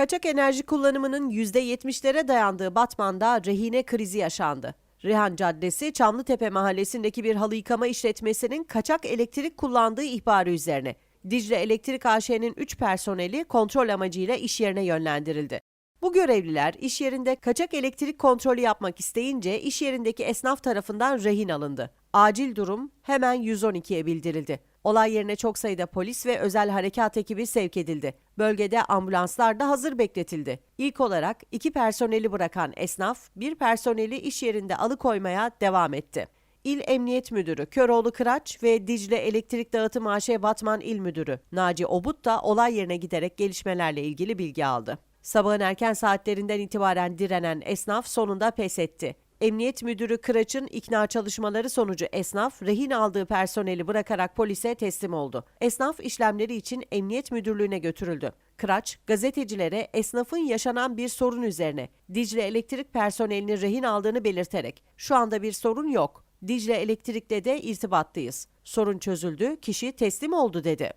Kaçak enerji kullanımının %70'lere dayandığı Batman'da rehine krizi yaşandı. Rihan Caddesi, Çamlıtepe mahallesindeki bir halı yıkama işletmesinin kaçak elektrik kullandığı ihbarı üzerine. Dicle Elektrik AŞ'nin 3 personeli kontrol amacıyla iş yerine yönlendirildi. Bu görevliler iş yerinde kaçak elektrik kontrolü yapmak isteyince iş yerindeki esnaf tarafından rehin alındı. Acil durum hemen 112'ye bildirildi. Olay yerine çok sayıda polis ve özel harekat ekibi sevk edildi. Bölgede ambulanslar da hazır bekletildi. İlk olarak iki personeli bırakan esnaf, bir personeli iş yerinde alıkoymaya devam etti. İl Emniyet Müdürü Köroğlu Kıraç ve Dicle Elektrik Dağıtım AŞ Batman İl Müdürü Naci Obut da olay yerine giderek gelişmelerle ilgili bilgi aldı. Sabahın erken saatlerinden itibaren direnen esnaf sonunda pes etti. Emniyet Müdürü Kıraç'ın ikna çalışmaları sonucu esnaf rehin aldığı personeli bırakarak polise teslim oldu. Esnaf işlemleri için Emniyet Müdürlüğü'ne götürüldü. Kıraç, gazetecilere esnafın yaşanan bir sorun üzerine Dicle Elektrik personelini rehin aldığını belirterek şu anda bir sorun yok. Dicle Elektrik'te de irtibattayız. Sorun çözüldü, kişi teslim oldu dedi.